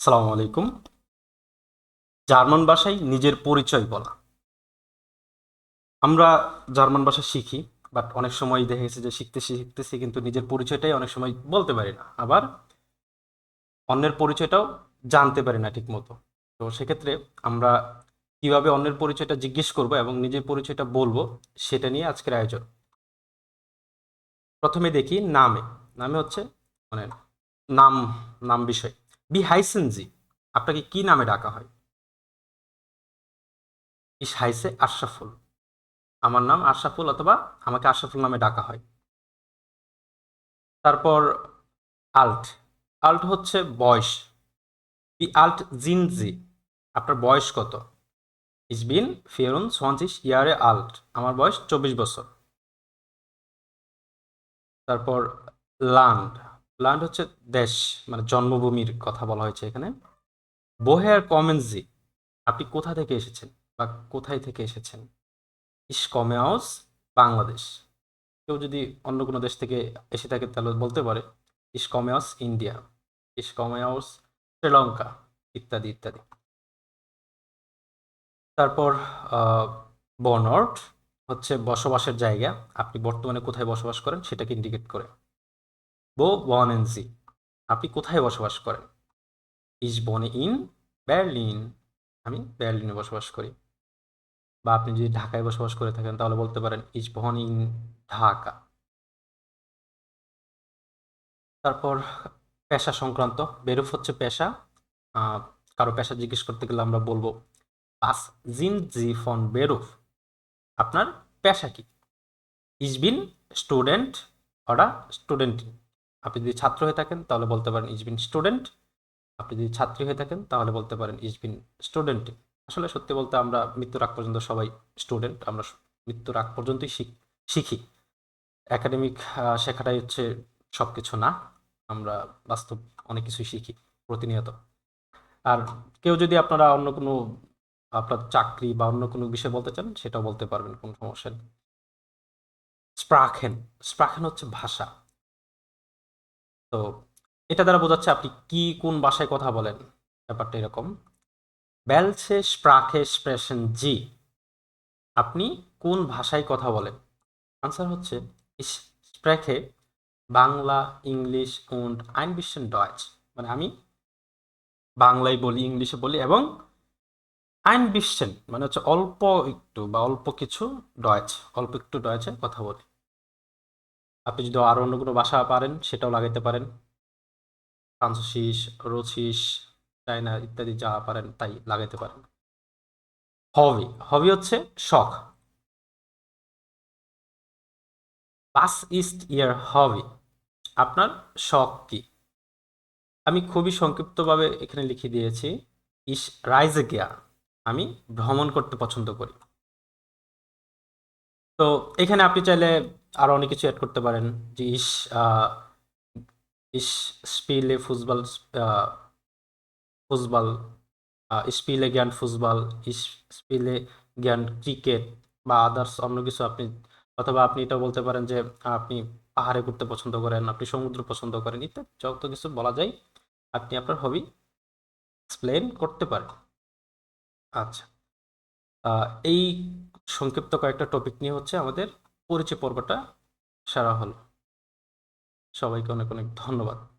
সালামু আলাইকুম। জার্মান ভাষায় নিজের পরিচয় বলা। আমরা জার্মান ভাষা শিখি, বাট অনেক সময় দেখা গেছে যে শিখতেছি শিখতেছি কিন্তু নিজের পরিচয়টাই অনেক সময় বলতে পারি না। আবার অন্যের পরিচয়টাও জানতে পারি না ঠিক মতো তো সেক্ষেত্রে আমরা কীভাবে অন্যের পরিচয়টা জিজ্ঞেস করব এবং নিজের পরিচয়টা বলব সেটা নিয়ে আজকের আয়োজন। প্রথমে দেখি নামে। নামে হচ্ছে মানে নাম নাম বিষয়। বি হাইসেনজি, আপনাকে কি নামে ডাকা হয়? ইস হাইসে আশরাফুল। আমার নাম আশরাফুল অথবা আমাকে আশরাফুল নামে ডাকা হয়। তারপর আল্ট। আল্ট হচ্ছে বয়স। বি আল্ট জিনজি, আপনার বয়স কত? ইস বিন ফিয়রুন সোয়াঞ্চিশ ইয়ারে আল্ট। আমার বয়স চব্বিশ বছর। তারপর লান্ড। লান্ড হচ্ছে দেশ মানে জন্মভূমির কথা বলা হয়েছে এখানে। বোহেয়ার কমেন্সি আপনি কোথা থেকে এসেছেন বা কোথায় থেকে এসেছেন? ইস কমেয়াউস বাংলাদেশ কেউ যদি অন্য কোনো দেশ থেকে এসে থাকে তাহলে বলতে পারে ইস কমেয়াউস ইন্ডিয়া ইস কমেয়াউস শ্রীলঙ্কা ইত্যাদি ইত্যাদি। তারপর বনর্ট হচ্ছে বসবাসের জায়গা। আপনি বর্তমানে কোথায় বসবাস করেন সেটাকে ইন্ডিকেট করে। বো বনেনসি আপনি কোথায় বসবাস করেন? ইস বনে ইন বার্লিন আমি বার্লিনে বসবাস করি। বা আপনি যদি ঢাকায় বসবাস করে থাকেন, তাহলে বলতে পারেন ইস বহন ইন ঢাকা তারপর পেশা সংক্রান্ত, বেরুফ হচ্ছে পেশা। কারও পেশা জিজ্ঞেস করতে গেলে আমরা বলব পাস জিন জি ফন বেরুফ। আপনার পেশা কি? ইস বিন স্টুডেন্ট অরা স্টুডেন্ট আপনি যদি ছাত্র হয়ে থাকেন, তাহলে বলতে পারেন ইজ বিন স্টুডেন্ট। আপনি যদি ছাত্রী হয়ে থাকেন, তাহলে বলতে পারেন ইজ বিন স্টুডেন্ট। আসলে সত্যি বলতে আমরা মৃত্যুর আগ পর্যন্ত সবাই স্টুডেন্ট, আমরা মৃত্যুর আগ পর্যন্তই শিখ- একাডেমিক শেখাটাই হচ্ছে সব কিছু না, আমরা বাস্তব অনেক কিছুই শিখি প্রতিনিয়ত। আর কেউ যদি আপনারা অন্য কোনো, আপনার চাকরি বা অন্য কোনো বিষয় বলতে চান, সেটাও বলতে পারবেন, কোনো সমস্যা নেই। স্প্রাখেন স্প্রাখেন হচ্ছে ভাষা। তো এটা দ্বারা বোঝাচ্ছে আপনি কি কোন ভাষায় কথা বলেন। ব্যাপারটা এরকম। বেলসে স্প্রাখে স্প্রেশন জি। আপনি কোন ভাষায় কথা বলেন? আনসার হচ্ছে স্প্রেখে Bangla, English ein bisschen Deutsch মানে আমি বাংলায় বলি, ইংলিশে বলি এবং আইন bisschen মানে হচ্ছে অল্প একটু বা অল্প কিছু ডয়েচ অল্প একটু ডয়েচে কথা বলি। আপনি যদি আরও অন্য কোনো বাসা পারেন, সেটাও লাগাইতে পারেন। ফ্রান্সিস রুসিস চাইনা ইত্যাদি যা পারেন, তাই লাগাইতে পারেন। হবি হবি হচ্ছে শখ। পাস ইস্ট ইয়ার হবি, আপনার শখ কি? আমি খুবই সংক্ষিপ্তভাবে এখানে লিখে দিয়েছি, ইস রাইজে গিয়া, আমি ভ্রমণ করতে পছন্দ করি। তো এখানে আপনি চাইলে আরও অনেক কিছু অ্যাড করতে পারেন। যে ইস ইস স্পিলে ফুটবল ফুটবল স্পিলে জ্ঞান ফুটবল স্পিলে জ্ঞান ক্রিকেট বা আদার্স অন্য কিছু আপনি, অথবা আপনি এটা বলতে পারেন যে আপনি পাহাড়ে ঘুরতে পছন্দ করেন, আপনি সমুদ্র পছন্দ করেন ইত্যাদি, যত কিছু বলা যায় আপনি আপনার হবি এক্সপ্লেন করতে পারেন। আচ্ছা এই সংক্ষিপ্ত কয়েকটা টপিক নিয়ে হচ্ছে আমাদের পরিচয় পর্বটা সারা হলো। সবাইকে অনেক অনেক ধন্যবাদ।